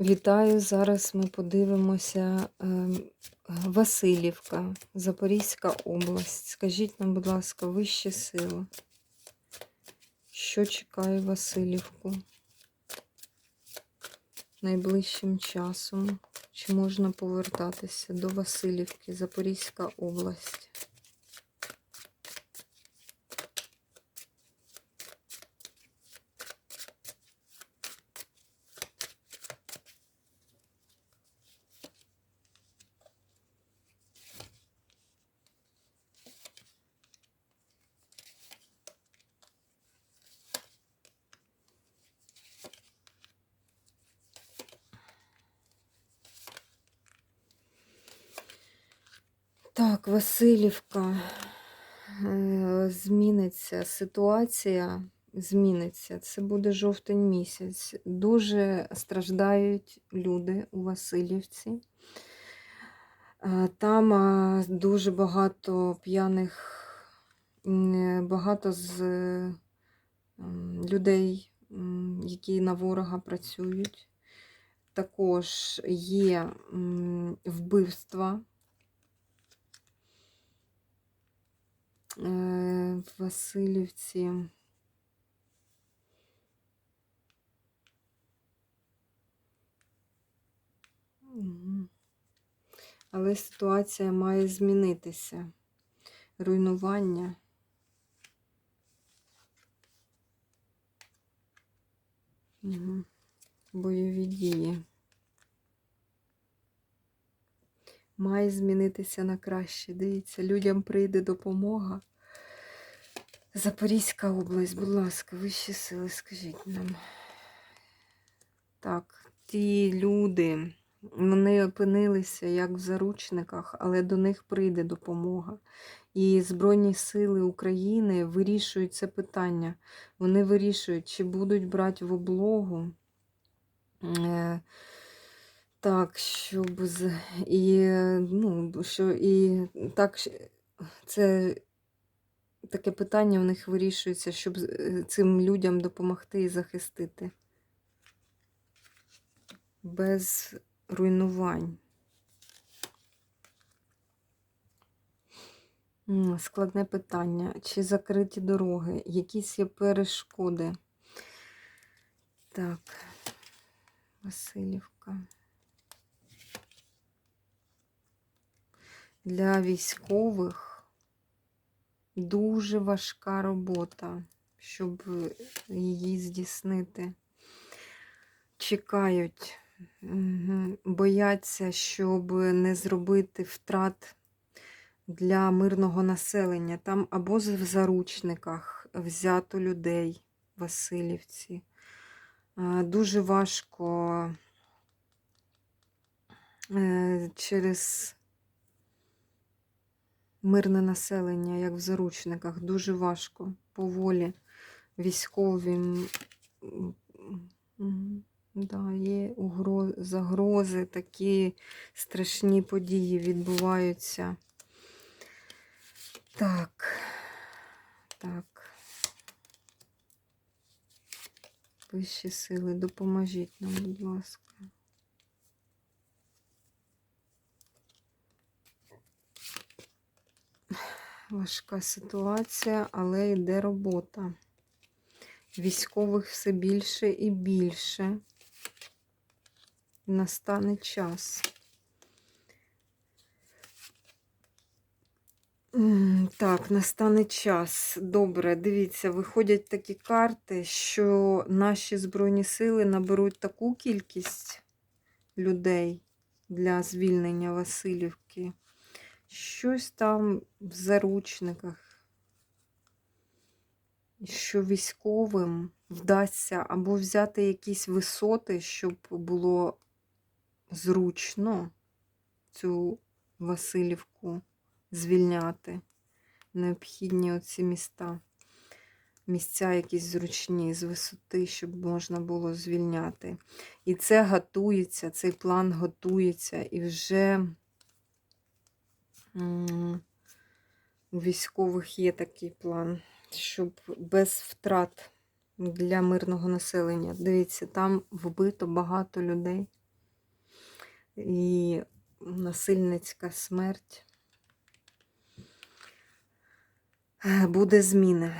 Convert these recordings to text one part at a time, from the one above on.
Вітаю! Зараз ми подивимося ем, Васильівка, Запорізька область. Скажіть нам, будь ласка, вищі сили. Що чекає Васильівку найближчим часом? Чи можна повертатися до Васильівки, Запорізька область? Так, Васильівка. Е, Зміниться ситуація, зміниться. Це буде жовтень місяць. Дуже страждають люди у Васильівці. Е, Там дуже багато п'яних, е, багато з людей, які на ворога працюють. Також є вбивства. В Васильівці. Але ситуація має змінитися. Руйнування. Мгм. Бойові дії. Має змінитися на краще. Дивіться, людям прийде допомога. Запорізька область, будь ласка, вищі сили, скажіть нам. Так, ті люди, вони опинилися як в заручниках, але до них прийде допомога. І Збройні сили України вирішують це питання. Вони вирішують, чи будуть брати в облогу. Е, так, щоб з і ну, що і так це таке питання у них вирішується, щоб е, цим людям допомогти і захистити. Без руйнувань. Складне питання. Чи закриті дороги? Якісь є перешкоди? Так, Васильівка. Для військових дуже важка робота, щоб її здійснити. Чекають, бояться, щоб не зробити втрат для мирного населення. Там або в заручниках взято людей Васильівці. Дуже важко е, через мирне населення, як в заручниках, дуже важко поволі м, Да, є загрози, такі страшні події відбуваються. Так, так. Вищі сили, допоможіть нам, будь ласка. Важка ситуація, але йде робота. Військових все більше і більше. Настане час. Так, настане час. Добре, дивіться, виходять такі карти, що наші Збройні сили наберуть таку кількість людей для звільнення Васильівки. Щось там в заручниках, що військовим вдасться або взяти якісь висоти, щоб було зручно цю Васильівку звільняти. Необхідні оці міста. Місця якісь зручні з висоти, щоб можна було звільняти. І це готується, цей план готується і вже. У військових є такий план, щоб без втрат для мирного населення. Дивіться, там вбито багато людей. і насильницька смерть. Буде зміни.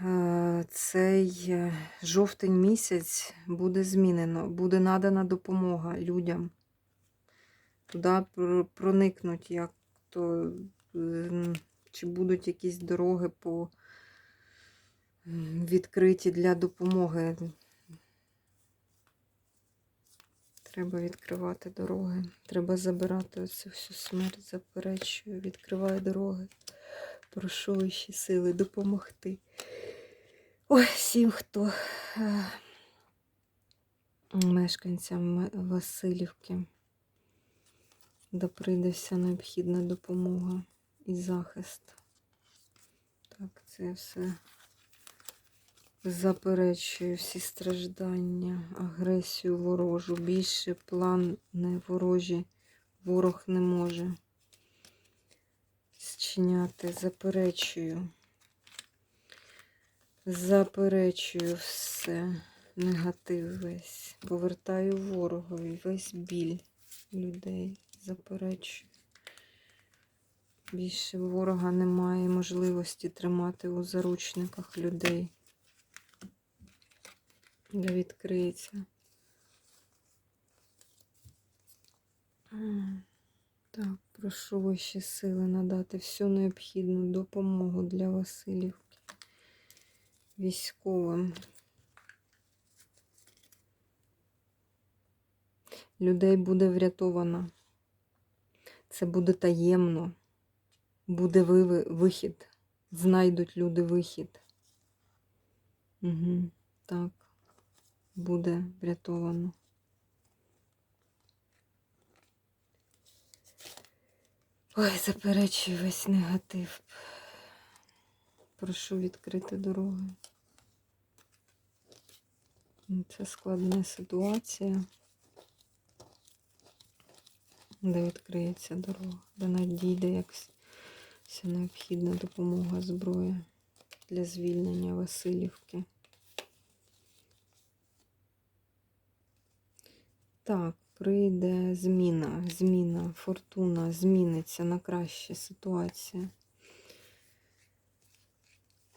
Е, Цей е, жовтень місяць буде змінено, буде надана допомога людям. Туди проникнуть, як то, чи будуть якісь дороги по відкриті для допомоги. Треба відкривати дороги. Треба забирати оцю всю смерть, заперечую, відкриваю дороги. Прошу вищі сили допомогти. Ой, всім, хто е, мешканцям Васильівки, да прийде вся необхідна допомога і захист. Так, це все заперечую всі страждання, агресію ворожу. Більше план не ворожі, ворог не може зчиняти. Заперечую. Заперечую все, негатив весь. Повертаю ворогові весь біль людей. Заперечую. Більше ворога немає можливості тримати у заручниках людей. Де відкриється. Так, прошу вищі сили надати всю необхідну допомогу для Васильівки військовим. Людей буде врятовано. Це буде таємно. Буде вихід. Знайдуть люди вихід. Угу. Так. Буде врятовано. Ой, заперечую весь негатив. Прошу відкрити дороги. Це складна ситуація, де відкриється дорога, де надійде якась вся необхідна допомога зброя для звільнення Васильівки. Так, прийде зміна, зміна, фортуна, зміниться на краще ситуація.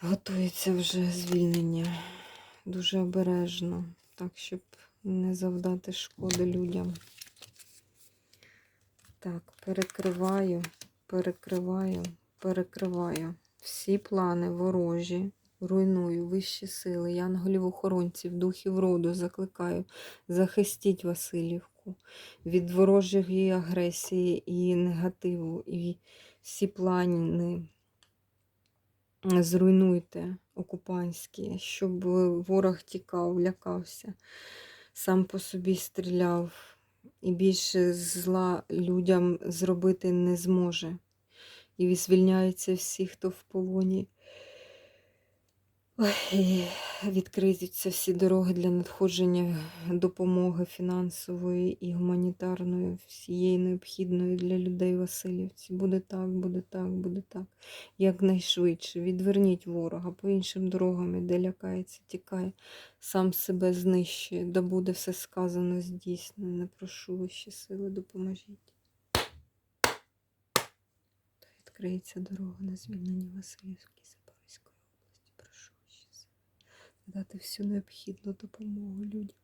Готується вже звільнення. Дуже обережно, так, щоб не завдати шкоди людям. Так, перекриваю, перекриваю, перекриваю. Всі плани ворожі, руйную вищі сили, янголів-охоронців, духів роду закликаю, захистіть Васильівку від ворожої агресії і негативу, і всі плани зруйнуйте окупантські, щоб ворог тікав, лякався, сам по собі стріляв і більше зла людям зробити не зможе. І звільняються всі, хто в полоні. Ой, відкриються всі дороги для надходження допомоги фінансової і гуманітарної, всієї необхідної для людей Васильівці. Буде так, буде так, буде так. Якнайшвидше. Відверніть ворога по іншим дорогам, іде лякається, тікає, сам себе знищує, да буде все сказано, здійснено. Прошу вищі сили, допоможіть. Та відкриється дорога на звільнення Васильівської Запорізької області. Прошу вищі сили. Дати всю необхідну допомогу людям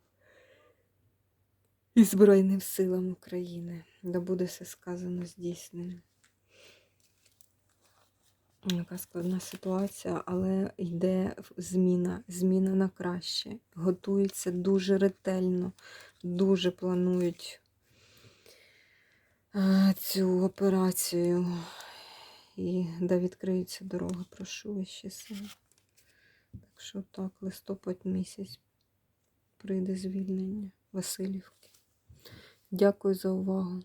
і Збройним силам України. Да буде все сказано здійснено. Яка складна ситуація, але йде зміна, зміна на краще. Готуються дуже ретельно, дуже планують цю операцію. І да відкриються дороги, прошу вищі сили. Так що так, листопад місяць прийде звільнення Васильівки. Дякую за увагу.